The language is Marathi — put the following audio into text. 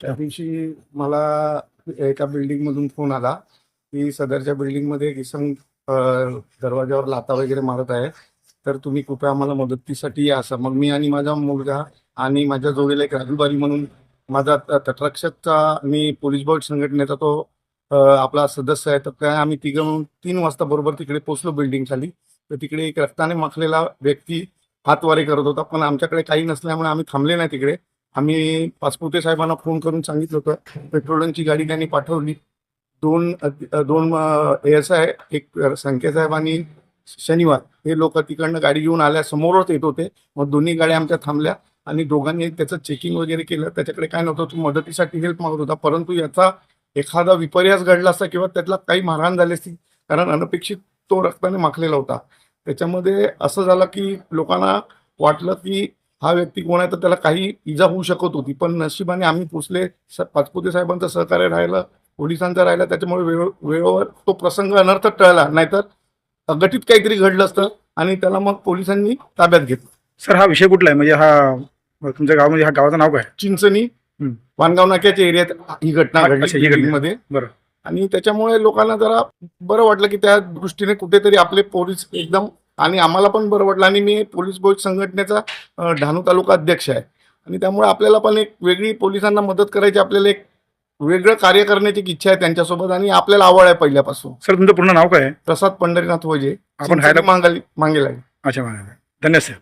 त्या दिवशी मला एका बिल्डिंग मधून फोन आला की सदरच्या बिल्डिंगमध्ये एक दरवाजावर लाता वगैरे मारत आहे. तर तुम्ही कृपया आम्हाला मदतीसाठी या. असं. मग मी आणि माझा मुलगा आणि माझ्या जोडीला एक राजूबारी म्हणून माझा तटरक्षकचा मी पोलीस बॉर्ड संघटनेचा तो आपला सदस्य आहे. तर त्या आम्ही तिघं म्हणून तीन वाजता बरोबर तिकडे पोचलो बिल्डिंग खाली. तर तिकडे एक रक्ताने माखलेला व्यक्ती हातवारे करत होता. पण आमच्याकडे काही नसल्यामुळे आम्ही थांबले नाही तिकडे. आम्ही पाचपुते साहेबांना फोन करून सांगितलं होतं. पेट्रोलची गाडी त्यांनी पाठवली. दोन दोन एस आय एक संख्या साहेब आणि शनिवार हे लोक तिकडनं गाडी घेऊन आल्या समोरच येत होते. मग दोन्ही गाड्या आमच्या थांबल्या आणि दोघांनी त्याचं चेकिंग वगैरे केलं. त्याच्याकडे काय नव्हतं तो मदतीसाठी हेल्प मागत होता. परंतु याचा एखादा विपर्यास घडला असता किंवा त्यातला काही मारहाण झाली असती कारण अनपेक्षित तो रक्ताने माखलेला होता. त्याच्यामध्ये असं झालं की लोकांना वाटलं की हा व्यक्ती कोण आहे तर त्याला काही इजा होऊ शकत होती. पण नशिबाने आम्ही पोचले. पाचपुते साहेबांचं सहकार्य राहिलं. पोलिसांचं राहिलं. त्याच्यामुळे वेळ वेळेवर तो प्रसंग अनर्थ टळला. नाहीतर अघटित काहीतरी घडलं असतं आणि त्याला मग पोलिसांनी ताब्यात घेतलं. सर हा विषय कुठला आहे? म्हणजे हा तुमच्या गावामध्ये हा गावाचं नाव काय? चिंचणी. वानगाव नाक्याच्या एरियात ही घटना अच्छा, घडली ही घटना. building मध्ये बरं. आणि त्याच्यामुळे लोकांना जरा बरं वाटलं की त्या दृष्टीने कुठेतरी आपले पोलीस एकदम आणि आम्हाला पण बरं वाटलं. आणि मी पोलीस बोर्ड संघटनेचा डहाणू तालुका अध्यक्ष आहे. आणि त्यामुळे आपल्याला पण एक वेगळी पोलिसांना मदत करायची आपल्याला एक वेगळं कार्य करण्याची इच्छा आहे त्यांच्यासोबत आणि आपल्याला आवड आहे पहिल्यापासून. सर तुमचं पूर्ण नाव काय आहे? प्रसाद पंढरीनाथ वजे. आपण हायला मांगाली मागेला अच्छा धन्यवाद सर.